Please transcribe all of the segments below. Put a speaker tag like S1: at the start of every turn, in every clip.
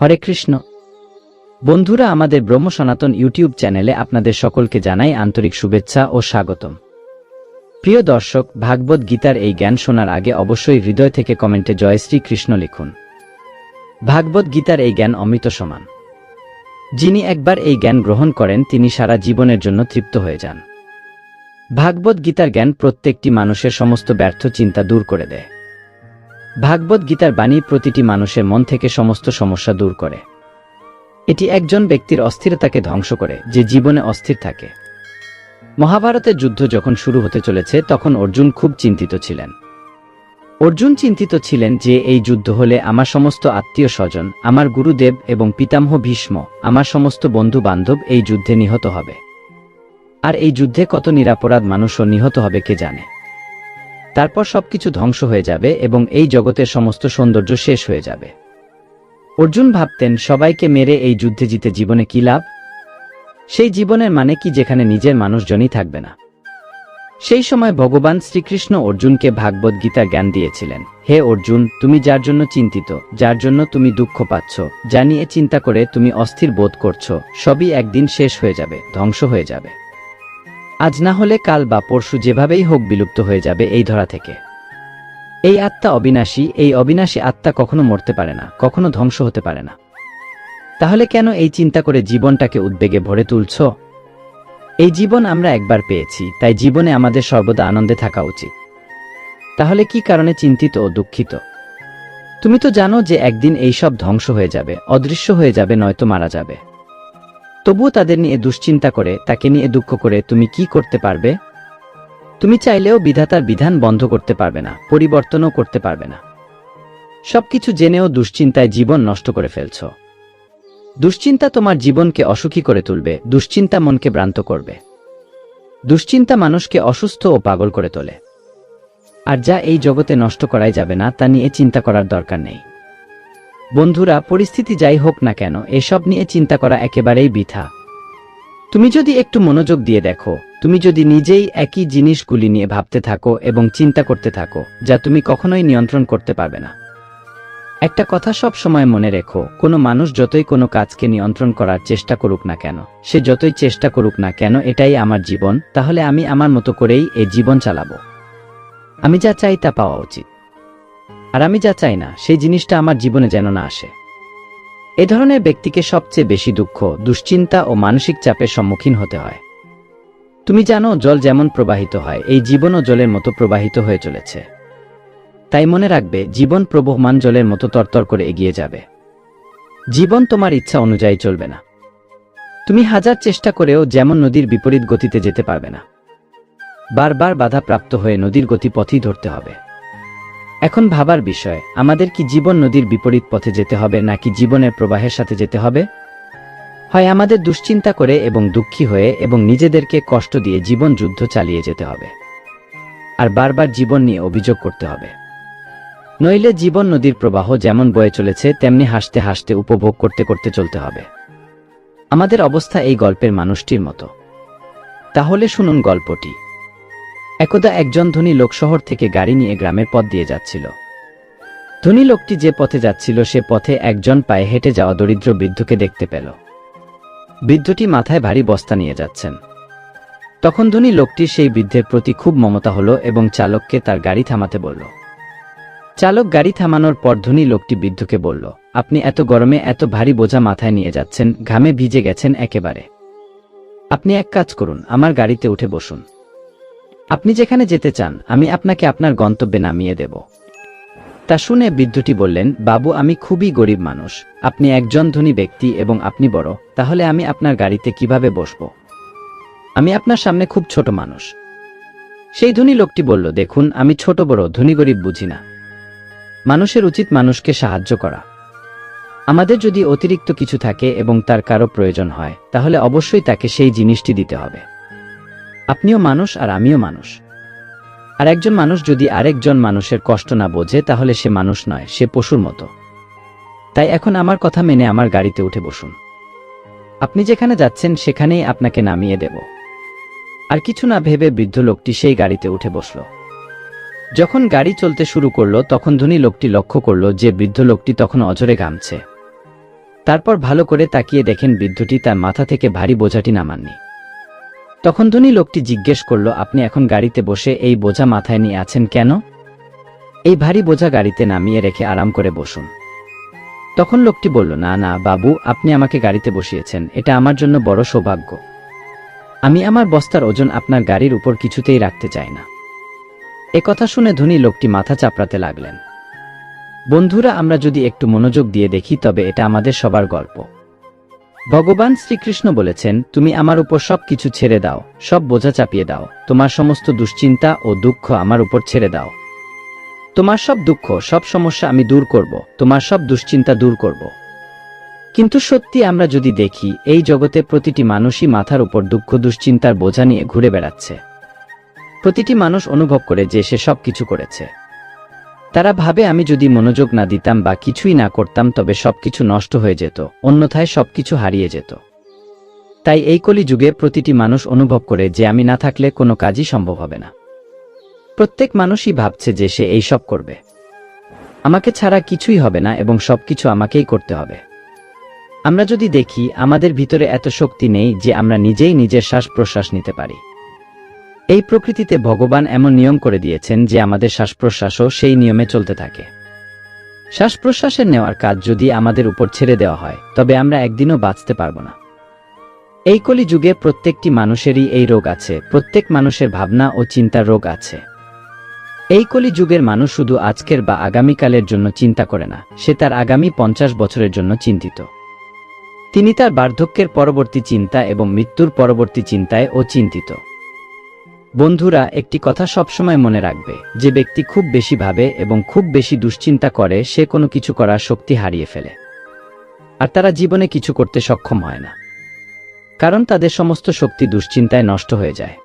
S1: হরে কৃষ্ণ। বন্ধুরা, আমাদের ব্রহ্ম সনাতন ইউটিউব চ্যানেলে আপনাদের সকলকে জানাই আন্তরিক শুভেচ্ছা ও স্বাগতম। প্রিয় দর্শক, ভাগবত গীতার এই জ্ঞান শোনার আগে অবশ্যই হৃদয় থেকে কমেন্টে জয় শ্রী কৃষ্ণ লিখুন। ভাগবত গীতার এই জ্ঞান অমৃত সমান। যিনি একবার এই জ্ঞান গ্রহণ করেন, তিনি সারা জীবনের জন্য তৃপ্ত হয়ে যান। ভাগবত গীতার জ্ঞান প্রত্যেকটি মানুষের সমস্ত ব্যর্থ চিন্তা দূর করে দেয়। ভাগবত গীতার বাণী প্রতিটি মানুষের মন থেকে সমস্ত সমস্যা দূর করে। এটি একজন ব্যক্তির অস্থিরতাকে ধ্বংস করে, যে জীবনে অস্থির থাকে। মহাভারতের যুদ্ধ যখন শুরু হতে চলেছে, তখন অর্জুন খুব চিন্তিত ছিলেন। অর্জুন চিন্তিত ছিলেন যে এই যুদ্ধ হলে আমার সমস্ত আত্মীয় স্বজন আমার গুরুদেব এবং পিতামহ ভীষ্ম, আমার সমস্ত বন্ধু বান্ধব এই যুদ্ধে নিহত হবে। আর এই যুদ্ধে কত নিরাপরাধ মানুষও নিহত হবে কে জানে। তারপর সবকিছু ধ্বংস হয়ে যাবে এবং এই জগতের সমস্ত সৌন্দর্য শেষ হয়ে যাবে। অর্জুন ভাবতেন, সবাইকে মেরে এই যুদ্ধে জিতে জীবনে কি লাভ? সেই জীবনের মানে কি যেখানে নিজের মানুষজনই থাকবে না? সেই সময় ভগবান শ্রীকৃষ্ণ অর্জুনকে ভাগবত গীতার জ্ঞান দিয়েছিলেন। হে অর্জুন, তুমি যার জন্য চিন্তিত, যার জন্য তুমি দুঃখ পাচ্ছ যা নিয়ে চিন্তা করে তুমি অস্থির বোধ করছ, সবই একদিন শেষ হয়ে যাবে, ধ্বংস হয়ে যাবে। আজ না হলে কাল বা পরশু যেভাবেই হোক বিলুপ্ত হয়ে যাবে এই ধরা থেকে। এই আত্মা অবিনাশী, এই অবিনাশী আত্মা কখনো মরতে পারে না, কখনো ধ্বংস হতে পারে না। তাহলে কেন এই চিন্তা করে জীবনটাকে উদ্বেগে ভরে তুলছ? এই জীবন আমরা একবার পেয়েছি, তাই জীবনে আমাদের সর্বদা আনন্দে থাকা উচিত। তাহলে কি কারণে চিন্তিত ও দুঃখিত? তুমি তো জানো যে একদিন এই সব ধ্বংস হয়ে যাবে, অদৃশ্য হয়ে যাবে, নয়তো মারা যাবে। তবুও তাদের নিয়ে দুশ্চিন্তা করে, তাকে নিয়ে দুঃখ করে তুমি কি করতে পারবে? তুমি চাইলেও বিধাতার বিধান বন্ধ করতে পারবে না, পরিবর্তনও করতে পারবে না। সবকিছু জেনেও দুশ্চিন্তায় জীবন নষ্ট করে ফেলছ। দুশ্চিন্তা তোমার জীবনকে অসুখী করে তুলবে, দুশ্চিন্তা মনকে ভ্রান্ত করবে। দুশ্চিন্তা মানুষকে অসুস্থ ও পাগল করে তোলে। আর যা এই জগতে নষ্ট করাই যাবে না, তা নিয়ে চিন্তা করার দরকার নেই। বন্ধুরা, পরিস্থিতি যাই হোক না কেন, এসব নিয়ে চিন্তা করা একেবারেই বৃথা। তুমি যদি একটু মনোযোগ দিয়ে দেখো, তুমি যদি নিজেই একই জিনিসগুলি নিয়ে ভাবতে থাকো এবং চিন্তা করতে থাকো, যা তুমি কখনোই নিয়ন্ত্রণ করতে পারবে না। একটা কথা সব সময় মনে রেখো, কোনো মানুষ যতই কোনো কাজকে নিয়ন্ত্রণ করার চেষ্টা করুক না কেন, সে যতই চেষ্টা করুক না কেন এটাই আমার জীবন, তাহলে আমি আমার মতো করেই এই জীবন চালাবো। আমি যা চাই তা পাওয়া উচিত। আর আমি যা চাই না, সেই জিনিসটা আমার জীবনে যেন না আসে। এ ধরনের ব্যক্তিকে সবচেয়ে বেশি দুঃখ, দুশ্চিন্তা ও মানসিক চাপের সম্মুখীন হতে হয়। তুমি জানো, জল যেমন প্রবাহিত হয়, এই জীবনও জলের মতো প্রবাহিত হয়ে চলেছে। তাই মনে রাখবে, জীবন প্রবহমান জলের মতো তরতর করে এগিয়ে যাবে। জীবন তোমার ইচ্ছা অনুযায়ী চলবে না। তুমি হাজার চেষ্টা করেও যেমন নদীর বিপরীত গতিতে যেতে পারবে না, বারবার বাধা প্রাপ্ত হয়ে নদীর গতি পথই ধরতে হবে। এখন ভাবার বিষয়, আমাদের কি জীবন নদীর বিপরীত পথে যেতে হবে, নাকি জীবনের প্রবাহের সাথে যেতে হবে? হয় আমাদের দুশ্চিন্তা করে এবং দুঃখী হয়ে এবং নিজেদেরকে কষ্ট দিয়ে জীবন যুদ্ধ চালিয়ে যেতে হবে। আর বারবার জীবন নিয়ে অভিযোগ করতে হবে। নইলে জীবন নদীর প্রবাহ যেমন বয়ে চলেছে, তেমনি হাসতে হাসতে উপভোগ করতে করতে চলতে হবে। আমাদের অবস্থা এই গল্পের মানুষটির মতো। তাহলে শুনুন গল্পটি। একদা একজন ধনী লোক শহর থেকে গাড়ি নিয়ে গ্রামের পথ দিয়ে যাচ্ছিল। ধনী লোকটি যে পথে যাচ্ছিল, সে পথে একজন পায়ে হেঁটে যাওয়া দরিদ্র বৃদ্ধকে দেখতে পেল। বৃদ্ধটি মাথায় ভারী বস্তা নিয়ে যাচ্ছেন। তখন ধনী লোকটি সেই বৃদ্ধের প্রতি খুব মমতা হলো এবং চালককে তার গাড়ি থামাতে বলল চালক গাড়ি থামানোর পর ধনী লোকটি বৃদ্ধকে বলল, আপনি এত গরমে এত ভারী বোঝা মাথায় নিয়ে যাচ্ছেন, ঘামে ভিজে গেছেন একেবারে। আপনি এক কাজ করুন, আমার গাড়িতে উঠে বসুন। আপনি যেখানে যেতে চান, আমি আপনাকে আপনার গন্তব্যে নামিয়ে দেব তা শুনে বৃদ্ধটি বললেন, বাবু, আমি খুবই গরিব মানুষ। আপনি একজন ধনী ব্যক্তি এবং আপনি বড়, তাহলে আমি আপনার গাড়িতে কীভাবে বসব? আমি আপনার সামনে খুব ছোট মানুষ সেই ধনী লোকটি বলল, দেখুন, আমি ছোট বড়, ধনী গরিব বুঝি না। মানুষের উচিত মানুষকে সাহায্য করা। আমাদের যদি অতিরিক্ত কিছু থাকে এবং তার কারও প্রয়োজন হয়, তাহলে অবশ্যই তাকে সেই জিনিসটি দিতে হবে। আপনিও মানুষ আর আমিও মানুষ। আর একজন মানুষ যদি আরেকজন মানুষের কষ্ট না বোঝে, তাহলে সে মানুষ নয়, সে পশুর মতো। তাই এখন আমার কথা মেনে আমার গাড়িতে উঠে বসুন। আপনি যেখানে যাচ্ছেন, সেখানেই আপনাকে নামিয়ে দেব। আর কিছু না ভেবে বৃদ্ধ লোকটি সেই গাড়িতে উঠে বসল। যখন গাড়ি চলতে শুরু করল, তখন ধনী লোকটি লক্ষ্য করল যে বৃদ্ধ লোকটি তখন অজরে ঘামছে। তারপর ভালো করে তাকিয়ে দেখেন বৃদ্ধটি তার মাথা থেকে ভারী বোঝাটি নামাননি। তখন ধনী লোকটি জিজ্ঞেস করল, আপনি এখন গাড়িতে বসে এই বোঝা মাথায় নিয়ে আছেন কেন? এই ভারী বোঝা গাড়িতে নামিয়ে রেখে আরাম করে বসুন। তখন লোকটি বলল, না না, বাবু, আপনি আমাকে গাড়িতে বসিয়েছেন। এটা আমার জন্য বড় সৌভাগ্য। আমি আমার বস্তার ওজন আপনার গাড়ির উপর কিছুতেই রাখতে চাই না। এ কথা শুনে ধনী লোকটি মাথা চাপড়াতে লাগলেন। বন্ধুরা, আমরা যদি একটু মনোযোগ দিয়ে দেখি, তবে এটা আমাদের সবার গল্প। ভগবান শ্রীকৃষ্ণ বলেছেন, তুমি আমার উপর সব কিছু ছেড়ে দাও, সব বোঝা চাপিয়ে দাও। তোমার সমস্ত দুশ্চিন্তা ও দুঃখ আমার উপর ছেড়ে দাও। তোমার সব দুঃখ, সব সমস্যা আমি দূর করব, তোমার সব দুশ্চিন্তা দূর করব। কিন্তু সত্যি আমরা যদি দেখি, এই জগতে প্রতিটি মানুষই মাথার উপর দুঃখ, দুশ্চিন্তার বোঝা নিয়ে ঘুরে বেড়াচ্ছে। প্রতিটি মানুষ অনুভব করে যে সে সব কিছু করেছে। তারা ভাবে, আমি যদি মনোযোগ না দিতাম বা কিছুই না করতাম, তবে সবকিছু নষ্ট হয়ে যেত, অন্যথায় সবকিছু হারিয়ে যেত। তাই এই কলি যুগে প্রতিটি মানুষ অনুভব করে যে, আমি না থাকলে কোনো কাজই সম্ভব হবে না। প্রত্যেক মানুষই ভাবছে যে, সে এই সব করবে। আমাকে ছাড়া কিছুই হবে না এবং সবকিছু আমাকেই করতে হবে। আমরা যদি দেখি, আমাদের ভিতরে এত শক্তি নেই যে, আমরা নিজেই নিজের শ্বাস প্রশ্বাস নিতে পারি। এই প্রকৃতিতে ভগবান এমন নিয়ম করে দিয়েছেন যে আমাদের শ্বাস প্রশ্বাসও সেই নিয়মে চলতে থাকে। শ্বাস প্রশ্বাসের নেওয়ার কাজ যদি আমাদের উপর ছেড়ে দেওয়া হয়, তবে আমরা একদিনও বাঁচতে পারব না। এই কলি যুগে প্রত্যেকটি মানুষেরই এই রোগ আছে, প্রত্যেক মানুষের ভাবনা ও চিন্তার রোগ আছে। এই কলি যুগের মানুষ শুধু আজকের বা আগামীকালের জন্য চিন্তা করে না, সে তার আগামী পঞ্চাশ বছরের জন্য চিন্তিত। তিনি তার বার্ধক্যের পরবর্তী চিন্তা এবং মৃত্যুর পরবর্তী চিন্তায় ও চিন্তিত। বন্ধুরা, একটি কথা সবসময় মনে রাখবে। যে ব্যক্তি খুব বেশি ভাবে এবং খুব বেশি দুশ্চিন্তা করে, সে কোনো কিছু করার শক্তি হারিয়ে ফেলে। আর তারা জীবনে কিছু করতে সক্ষম হয় না। কারণ তাদের সমস্ত শক্তি দুশ্চিন্তায় নষ্ট হয়ে যায়।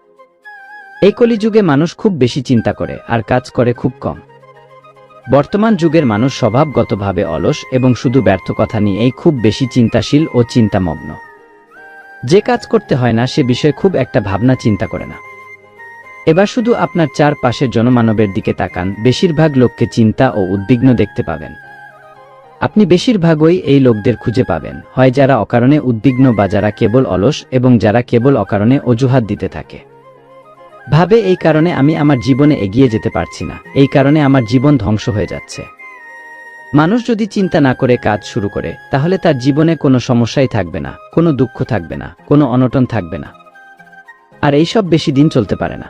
S1: এই কলিযুগে মানুষ খুব বেশি চিন্তা করে, আর কাজ করে খুব কম। বর্তমান যুগের মানুষ স্বভাবগতভাবে অলস এবং শুধু ব্যর্থ কথা নিয়েই খুব বেশি চিন্তাশীল ও চিন্তামগ্ন। যে কাজ করতে হয় না, সে বিষয়ে খুব একটা ভাবনা চিন্তা করে না। এবার শুধু আপনার চারপাশের জনমানবের দিকে তাকান, বেশিরভাগ লোককে চিন্তা ও উদ্বিগ্ন দেখতে পাবেন। আপনি বেশিরভাগই এই লোকদের খুঁজে পাবেন, হয় যারা অকারণে উদ্বিগ্ন বা যারা কেবল অলস এবং যারা কেবল অকারণে অজুহাত দিতে থাকে। ভাবে, এই কারণে আমি আমার জীবনে এগিয়ে যেতে পারছি না, এই কারণে আমার জীবন ধ্বংস হয়ে যাচ্ছে। মানুষ যদি চিন্তা না করে কাজ শুরু করে, তাহলে তার জীবনে কোনো সমস্যাই থাকবে না, কোনো দুঃখ থাকবে না, কোনো অনটন থাকবে না। আর এইসব বেশি দিন চলতে পারে না।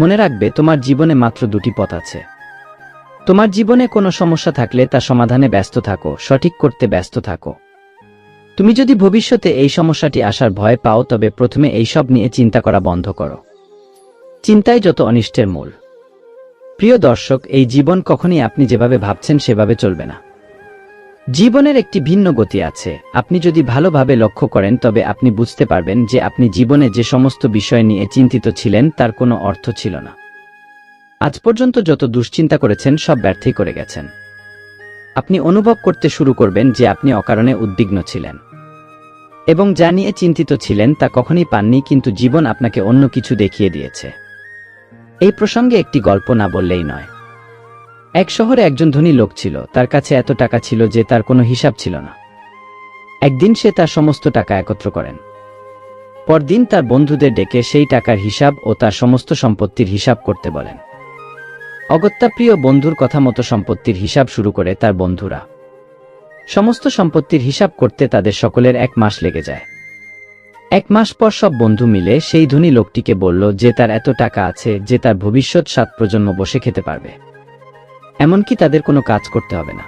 S1: মনে রাখবে, তোমার জীবনে মাত্র দুটি পথ আছে। তোমার জীবনে কোনো সমস্যা থাকলে তা সমাধানে ব্যস্ত থাকো, সঠিক করতে ব্যস্ত থাকো। তুমি যদি ভবিষ্যতে এই সমস্যাটি আসার ভয় পাও, তবে প্রথমে এইসব নিয়ে চিন্তা করা বন্ধ করো। চিন্তাই যত অনিষ্টের মূল। প্রিয় দর্শক, এই জীবন কখনই আপনি যেভাবে ভাবছেন, সেভাবে চলবে না। জীবনের একটি ভিন্ন গতি আছে। আপনি যদি ভালোভাবে লক্ষ্য করেন, তবে আপনি বুঝতে পারবেন যে আপনি জীবনে যে সমস্ত বিষয় নিয়ে চিন্তিত ছিলেন, তার কোনো অর্থ ছিল না। আজ পর্যন্ত যত দুশ্চিন্তা করেছেন, সব ব্যর্থই করে গেছেন। আপনি অনুভব করতে শুরু করবেন যে আপনি অকারণে উদ্বিগ্ন ছিলেন। এবং যা নিয়ে চিন্তিত ছিলেন, তা কখনই পাননি, কিন্তু জীবন আপনাকে অন্য কিছু দেখিয়ে দিয়েছে। এই প্রসঙ্গে একটি গল্প না বললেই নয়। এক শহরে একজন ধনী লোক ছিল, তার কাছে এত টাকা ছিল যে তার কোনো হিসাব ছিল না। একদিন সে তার সমস্ত টাকা একত্র করেন। পরদিন তার বন্ধুদের ডেকে সেই টাকার হিসাব ও তার সমস্ত সম্পত্তির হিসাব করতে বলেন। অগত্যা প্রিয় বন্ধুর কথা মতো সম্পত্তির হিসাব শুরু করে তার বন্ধুরা। সমস্ত সম্পত্তির হিসাব করতে তাদের সকলের এক মাস লেগে যায়। এক মাস পর সব বন্ধু মিলে সেই ধনী লোকটিকে বলল যে তার এত টাকা আছে যে তার ভবিষ্যৎ সাত প্রজন্ম বসে খেতে পারবে। এমনকি তাদের কোনো কাজ করতে হবে না।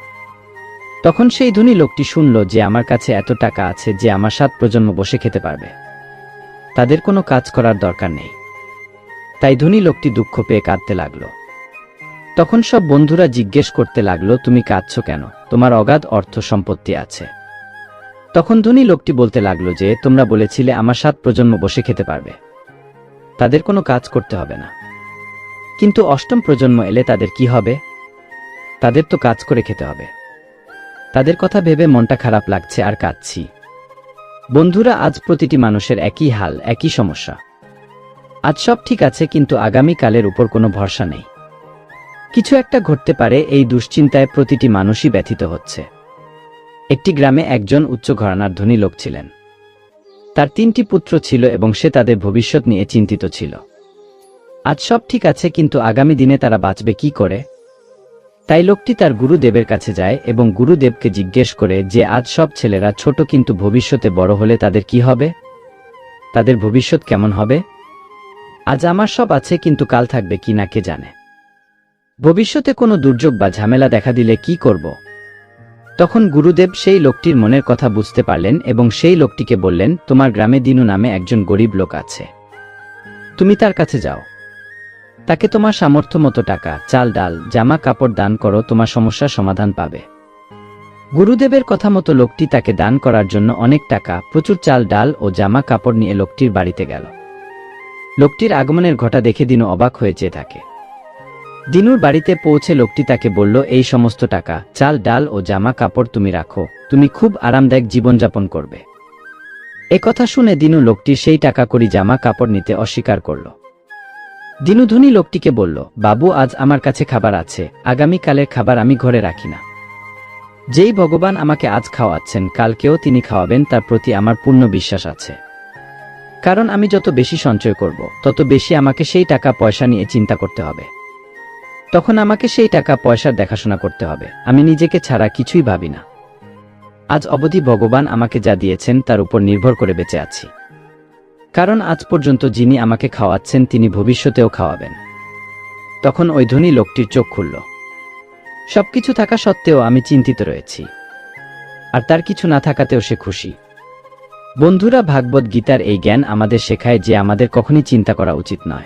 S1: তখন সেই ধনী লোকটি শুনল যে আমার কাছে এত টাকা আছে যে আমার সাত প্রজন্ম বসে খেতে পারবে। তাদের কোনো কাজ করার দরকার নেই। তাই ধনী লোকটি দুঃখ পেয়ে কাঁদতে লাগল। তখন সব বন্ধুরা জিজ্ঞেস করতে লাগল, তুমি কাঁদছ কেন? তোমার অগাধ অর্থ সম্পত্তি আছে। তখন ধনী লোকটি বলতে লাগল যে, তোমরা বলেছিলে আমার সাত প্রজন্ম বসে খেতে পারবে। তাদের কোনো কাজ করতে হবে না। কিন্তু অষ্টম প্রজন্ম এলে তাদের কি হবে? তাদের তো কাজ করে খেতে হবে। তাদের কথা ভেবে মনটা খারাপ লাগছে আর কাঁদছি। বন্ধুরা, আজ প্রতিটি মানুষের একই হাল, একই সমস্যা। আজ সব ঠিক আছে, কিন্তু আগামীকালের উপর কোনো ভরসা নেই। কিছু একটা ঘটতে পারে, এই দুশ্চিন্তায় প্রতিটি মানুষই ব্যথিত হচ্ছে। একটি গ্রামে একজন উচ্চ ঘরানার ধনী লোক ছিলেন। তার তিনটি পুত্র ছিল এবং সে তাদের ভবিষ্যৎ নিয়ে চিন্তিত ছিল। আজ সব ঠিক আছে, কিন্তু আগামী দিনে তারা বাঁচবে কি করে? তাই লোকটি তার গুরুদেবের কাছে যায় এবং গুরুদেবকে জিজ্ঞেস করে যে আজ সব ছেলেরা ছোট কিন্তু ভবিষ্যতে বড় হলে তাদের কি হবে? তাদের ভবিষ্যৎ কেমন হবে? আজ আমার সব আছে কিন্তু কাল থাকবে কি না কে জানে। ভবিষ্যতে কোনো দুর্যোগ বা ঝামেলা দেখা দিলে কি করব? তখন গুরুদেব সেই লোকটির মনের কথা বুঝতে পারলেন এবং সেই লোকটিকে বললেন, তোমার গ্রামে দিনু নামে একজন গরিব লোক আছে। তুমি তার কাছে যাও। তাকে তোমার সামর্থ্য মতো টাকা, চাল, ডাল, জামা, কাপড় দান করো, তোমার সমস্যার সমাধান পাবে। গুরুদেবের কথা মতো লোকটি তাকে দান করার জন্য অনেক টাকা, প্রচুর চাল, ডাল ও জামা, কাপড় নিয়ে লোকটির বাড়িতে গেল। লোকটির আগমনের ঘটা দেখে দিনু অবাক হয়ে চেয়ে থাকে। দিনুর বাড়িতে পৌঁছে লোকটি তাকে বলল, এই সমস্ত টাকা, চাল, ডাল ও জামা, কাপড় তুমি রাখো, তুমি খুব আরামদায়ক জীবনযাপন করবে। এ কথা শুনে দিনু লোকটির সেই টাকা করি জামা, কাপড় নিতে অস্বীকার করল। দিনু ধনী লোকটিকে বলল, বাবু, আজ আমার কাছে খাবার আছে। আগামীকালের খাবার আমি ঘরে রাখি না। যেই ভগবান আমাকে আজ খাওয়াচ্ছেন, কালকেও তিনি খাওয়াবেন, তার প্রতি আমার পূর্ণ বিশ্বাস আছে। কারণ আমি যত বেশি সঞ্চয় করব, তত বেশি আমাকে সেই টাকা পয়সা নিয়ে চিন্তা করতে হবে। তখন আমাকে সেই টাকা পয়সার দেখাশোনা করতে হবে। আমি নিজেকে ছাড়া কিছুই ভাবি না। আজ অবধি ভগবান আমাকে যা দিয়েছেন, তার উপর নির্ভর করে বেঁচে আছি। কারণ আজ পর্যন্ত যিনি আমাকে খাওয়াচ্ছেন, তিনি ভবিষ্যতেও খাওয়াবেন। তখন ওই ধনী লোকটির চোখ খুলল। সবকিছু থাকা সত্ত্বেও আমি চিন্তিত রয়েছি। আর তার কিছু না থাকাতেও সে খুশি। বন্ধুরা, ভাগবত গীতার এই জ্ঞান আমাদের শেখায় যে আমাদের কখনই চিন্তা করা উচিত নয়।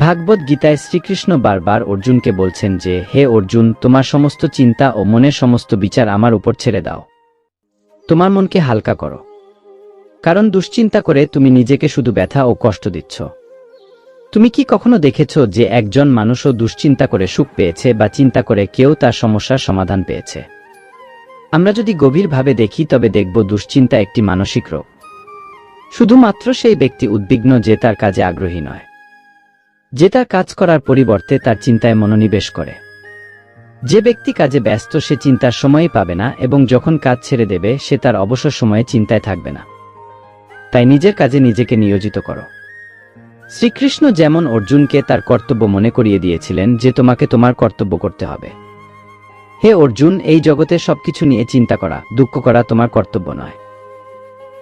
S1: ভাগবত গীতায় শ্রীকৃষ্ণ বারবার অর্জুনকে বলছেন যে, হে অর্জুন, তোমার সমস্ত চিন্তা ও মনের সমস্ত বিচার আমার উপর ছেড়ে দাও। তোমার মনকে হালকা করো। কারণ দুশ্চিন্তা করে তুমি নিজেকে শুধু ব্যথা ও কষ্ট দিচ্ছ। তুমি কি কখনো দেখেছ যে একজন মানুষও দুশ্চিন্তা করে সুখ পেয়েছে বা চিন্তা করে কেউ তার সমস্যার সমাধান পেয়েছে? আমরা যদি গভীরভাবে দেখি, তবে দেখব দুশ্চিন্তা একটি মানসিক রোগ। শুধুমাত্র সেই ব্যক্তি উদ্বিগ্ন যে তার কাজে আগ্রহী নয়। যে তার কাজ করার পরিবর্তে তার চিন্তায় মনোনিবেশ করে। যে ব্যক্তি কাজে ব্যস্ত, সে চিন্তার সময়ই পাবে না এবং যখন কাজ ছেড়ে দেবে, সে তার অবসর সময়ে চিন্তায় থাকবে না। তাই নিজের কাজে নিজেকে নিয়োজিত করো। শ্রীকৃষ্ণ যেমন অর্জুনকে তার কর্তব্য মনে করিয়ে দিয়েছিলেন যে তোমাকে তোমার কর্তব্য করতে হবে। হে অর্জুন, এই জগতে সবকিছু নিয়ে চিন্তা করা, দুঃখ করা তোমার কর্তব্য নয়।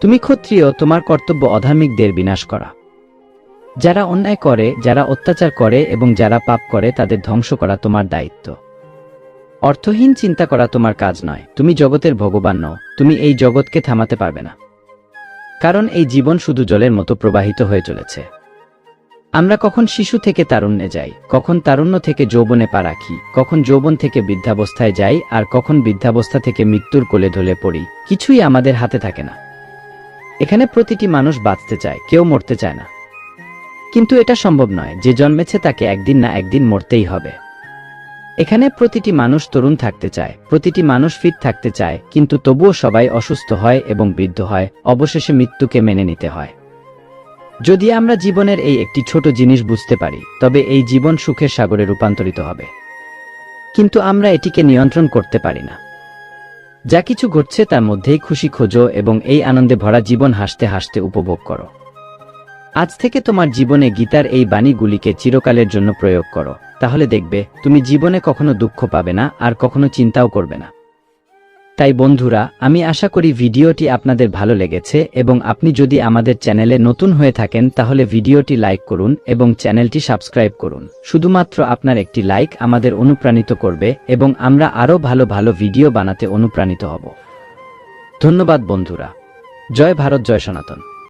S1: তুমি ক্ষত্রিয়, তোমার কর্তব্য অধার্মিকদের বিনাশ করা। যারা অন্যায় করে, যারা অত্যাচার করে এবং যারা পাপ করে, তাদের ধ্বংস করা তোমার দায়িত্ব। অর্থহীন চিন্তা করা তোমার কাজ নয়। তুমি জগতের ভগবান নও। তুমি এই জগৎকে থামাতে পারবে না। কারণ এই জীবন শুধু জলের মতো প্রবাহিত হয়ে চলেছে। আমরা কখন শিশু থেকে তারুণ্যে যাই, কখন তারুণ্য থেকে যৌবনে পা রাখি, কখন যৌবন থেকে বৃদ্ধাবস্থায় যাই, আর কখন বৃদ্ধাবস্থা থেকে মৃত্যুর কোলে ঢলে পড়ি, কিছুই আমাদের হাতে থাকে না। এখানে প্রতিটি মানুষ বাঁচতে চায়, কেউ মরতে চায় না। কিন্তু এটা সম্ভব নয়, যে জন্মেছে তাকে একদিন না একদিন মরতেই হবে। এখানে প্রতিটি মানুষ তরুণ থাকতে চায়, প্রতিটি মানুষ ফিট থাকতে চায়, কিন্তু তবুও সবাই অসুস্থ হয় এবং বৃদ্ধ হয়, অবশেষে মৃত্যুকে মেনে নিতে হয়। যদি আমরা জীবনের এই একটি ছোট জিনিস বুঝতে পারি, তবে এই জীবন সুখের সাগরে রূপান্তরিত হবে। কিন্তু আমরা এটিকে নিয়ন্ত্রণ করতে পারি না। যা কিছু ঘটছে তার মধ্যেই খুশি খোঁজো এবং এই আনন্দে ভরা জীবন হাসতে হাসতে উপভোগ করো। আজ থেকে তোমার জীবনে গীতার এই বাণীগুলিকে চিরকালের জন্য প্রয়োগ করো। তাহলে দেখবে, তুমি জীবনে কখনো দুঃখ পাবে না আর কখনো চিন্তাও করবে না। তাই বন্ধুরা, আমি আশা করি ভিডিওটি আপনাদের ভালো লেগেছে এবং আপনি যদি আমাদের চ্যানেলে নতুন হয়ে থাকেন, তাহলে ভিডিওটি লাইক করুন এবং চ্যানেলটি সাবস্ক্রাইব করুন। শুধুমাত্র আপনার একটি লাইক আমাদের অনুপ্রাণিত করবে এবং আমরা আরও ভালো ভালো ভিডিও বানাতে অনুপ্রাণিত হব। ধন্যবাদ বন্ধুরা। জয় ভারত, জয় সনাতন।